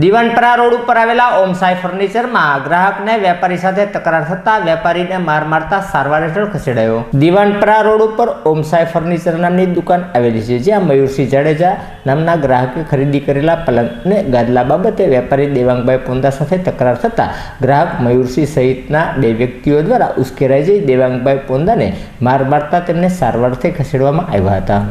દીવાનપરા road ઉપર આવેલા ઓમસાઈ ફર્નિચરમાં ગ્રાહકને વેપારી સાથે તકરાર થતા વેપારીને માર મારતા સારવાર હેઠળ ખસેડાયો. દીવાનપરા રોડ ઉપર ઓમસાઈ ફર્નિચર નામની દુકાન આવેલી છે, જ્યાં મયુરસિંહ જાડેજા નામના ગ્રાહકે ખરીદી કરેલા પલંગ અને ગાદલા બાબતે વેપારી દેવાંગભાઈ પોંદા સાથે તકરાર થતા ગ્રાહક મયુરસિંહ સહિતના બે વ્યક્તિઓ દ્વારા ઉશ્કેરાઈ જઈ દેવાંગભાઈ પોંદાને માર મારતા તેમને સારવારથી ખસેડવામાં આવ્યા હતા.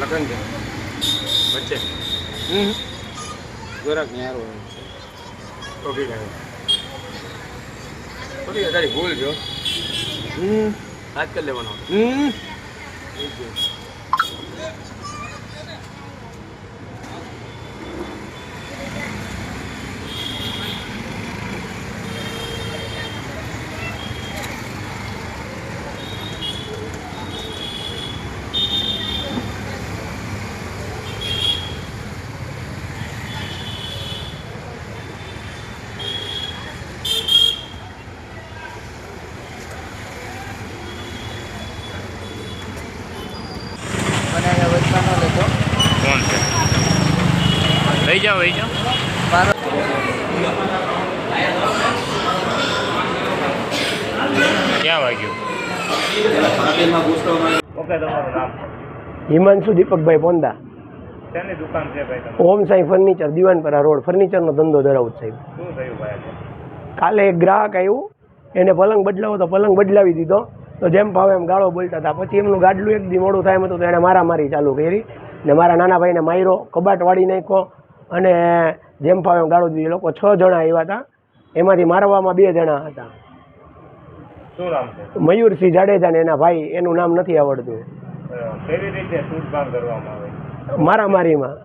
લગન છે. વચ્ચે હમ ગોરખ ને હારો ઓકે થોડી તારી ભૂલ જો હાથ કરી લેવાનો હમ. લેતો કોણ છે? લઈ જાઓ લઈ જાઓ. મારો ક્યાં વાગ્યું? ઓકે તમારું નામ? હિમાંશુ દીપકભાઈ પોંદા શેની દુકાન છે ભાઈ ઓમ સાઈ ફર્નિચર દિવાનપરા રોડ. ફર્નિચરનો ધંધો ધરાવું સાહેબ. શું થયું ભાઈ કાલે એક ગ્રાહક આવ્યું એને પલંગ બદલાવો તો પલંગ બદલાવી દીધો. તો જેમ ભાવે એમ ગાળો બોલતા હતા. પછી એમનું ગાડલું એક દી મોડું થાય એમ હતું તો એણે મારામારી ચાલુ કરી ને મારા નાના ભાઈને માર્યો કબાટ વાળી નાખ્યો અને જેમ ફાવે એમ ગાળો દીધું. એ લોકો છ જણા આવ્યા હતા. એમાંથી મારવામાં બે જણા હતા. મયુરસિંહ જાડેજા ને એના ભાઈ. એનું નામ નથી આવડતું. મારામારીમાં.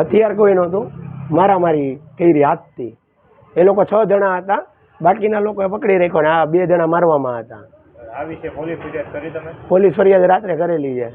હથિયાર કોઈ નહોતું. મારામારી કરી હાથથી. એ લોકો છ જણા હતા. બાકીના લોકોએ પકડી રાખ્યો ને આ બે જણા મારવામાં હતા. પોલીસ ફરિયાદ રાત્રે કરેલી છે.